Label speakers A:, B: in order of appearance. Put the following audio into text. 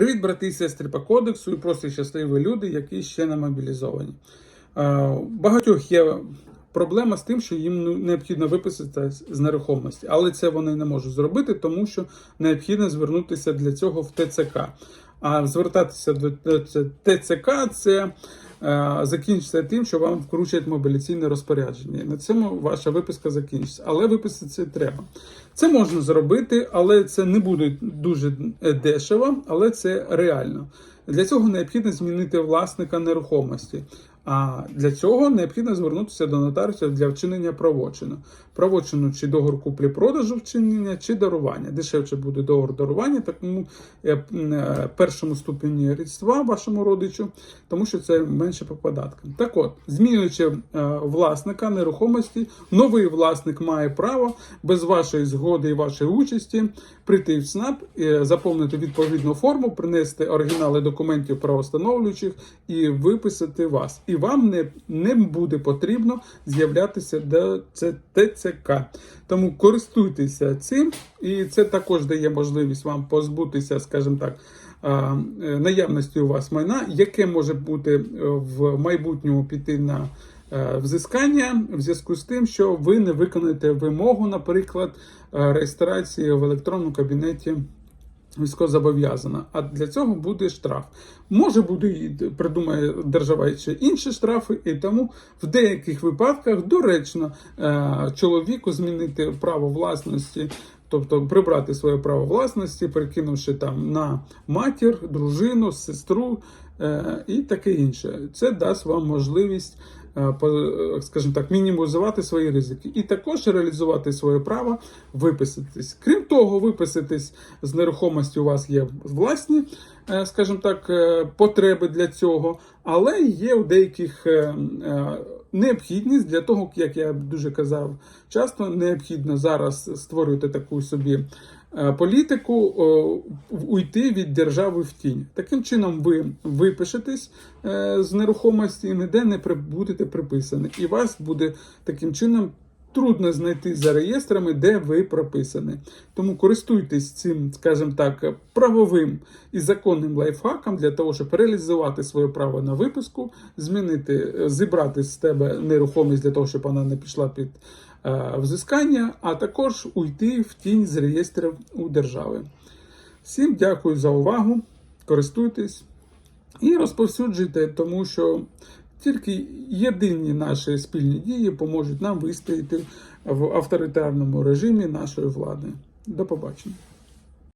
A: Привіт, брати і сестри по кодексу і просто щасливі люди, які ще не мобілізовані. Е, Багатьох є проблема з тим, що їм ну, необхідно виписати з нерухомості, але це вони не можуть зробити, тому що необхідно звернутися для цього в ТЦК. А звертатися до ТЦК це закінчиться тим, що вам вкручують мобіляційне розпорядження. На цьому ваша виписка закінчиться. Але виписати це треба. Це можна зробити, але це не буде дуже е, дешево, але це реально. Для цього необхідно змінити власника нерухомості. А для цього необхідно звернутися до нотаріуса для вчинення правочину. Правочину чи договор куплі-продажу вчинення, чи дарування. Дешевше буде договор дарування, такому е, е, першому ступені рідства вашому родичу, тому що це менше по податкам. Так от, змінюючи е, власника нерухомості, новий власник має право без вашої згоди і вашої участі прийти в СНАП, е, заповнити відповідну форму, принести оригінали документів правостановлюючих і виписати вас. І вам не, не буде потрібно з'являтися до ТЦК. Тому користуйтеся цим, і це також дає можливість вам позбутися, скажімо так. Е, Наявності у вас майна, яке може бути е, в майбутньому піти на е, взискання в зв'язку з тим, що ви не виконаєте вимогу, наприклад, реєстрації в електронному кабінеті військовозобов'язана. А для цього буде штраф. Може буде придумає держава ще інші штрафи, і тому в деяких випадках доречно е, чоловіку змінити право власності. Тобто прибрати своє право власності, перекинувши там на матір, дружину, сестру е, і таке інше. Це дасть вам можливість, скажімо так, мінімізувати свої ризики і також реалізувати своє право виписатись. Крім того, виписатись з нерухомості у вас є власні, е, скажімо так, е, потреби для цього, але є у деяких. Е, е, Необхідність для того, як я дуже казав, часто необхідно зараз створювати таку собі е, політику, уйти від держави в тінь. Таким чином, ви випишетесь е, з нерухомості і ніде не будете приписані. І вас буде таким чином трудно знайти за реєстрами, де ви прописані. Тому користуйтесь цим, скажімо так, правовим і законним лайфхаком для того, щоб реалізувати своє право на виписку, змінити, зібрати з тебе нерухомість для того, щоб вона не пішла під е, взискання, а також уйти в тінь з реєстрів у держави. Всім дякую за увагу, користуйтесь і розповсюджуйте, тому що тільки єдині наші спільні дії поможуть нам вистояти в авторитарному режимі нашої влади. До побачення.